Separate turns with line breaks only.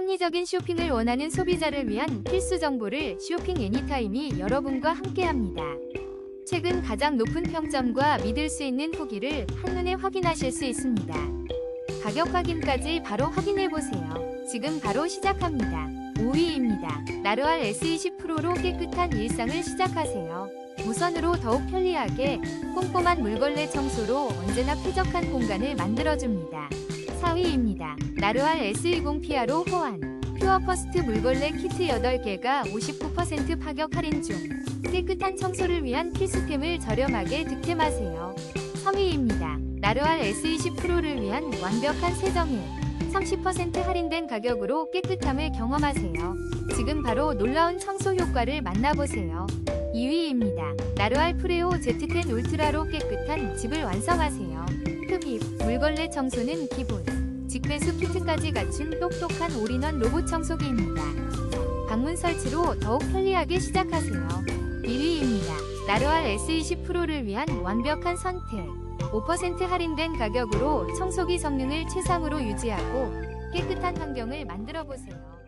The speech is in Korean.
합리적인 쇼핑을 원하는 소비자를 위한 필수 정보를 쇼핑 애니타임이 여러분과 함께합니다. 최근 가장 높은 평점과 믿을 수 있는 후기를 한눈에 확인하실 수 있습니다. 가격 확인까지 바로 확인해 보세요. 지금 바로 시작합니다. 5위입니다. 나르알 S20 프로로 깨끗한 일상을 시작하세요. 무선으로 더욱 편리하게 꼼꼼한 물걸레 청소로 언제나 쾌적한 공간을 만들어줍니다. 4위입니다. 나르알 S20 피아로 호환. 퓨어 퍼스트 물걸레 키트 8개가 59% 파격 할인 중. 깨끗한 청소를 위한 필수템을 저렴하게 득템하세요. 3위입니다. 나르알 S20 프로를 위한 완벽한 세정액. 30% 할인된 가격으로 깨끗함을 경험하세요. 지금 바로 놀라운 청소 효과를 만나보세요. 2위입니다. 나르알 프레오 Z10 울트라로 깨끗한 집을 완성하세요. 흡입, 물걸레 청소는 기본. 직배수 키트까지 갖춘 똑똑한 올인원 로봇 청소기입니다. 방문 설치로 더욱 편리하게 시작하세요. 1위입니다. 나르알 S20 프로를 위한 완벽한 선택. 5% 할인된 가격으로 청소기 성능을 최상으로 유지하고 깨끗한 환경을 만들어 보세요.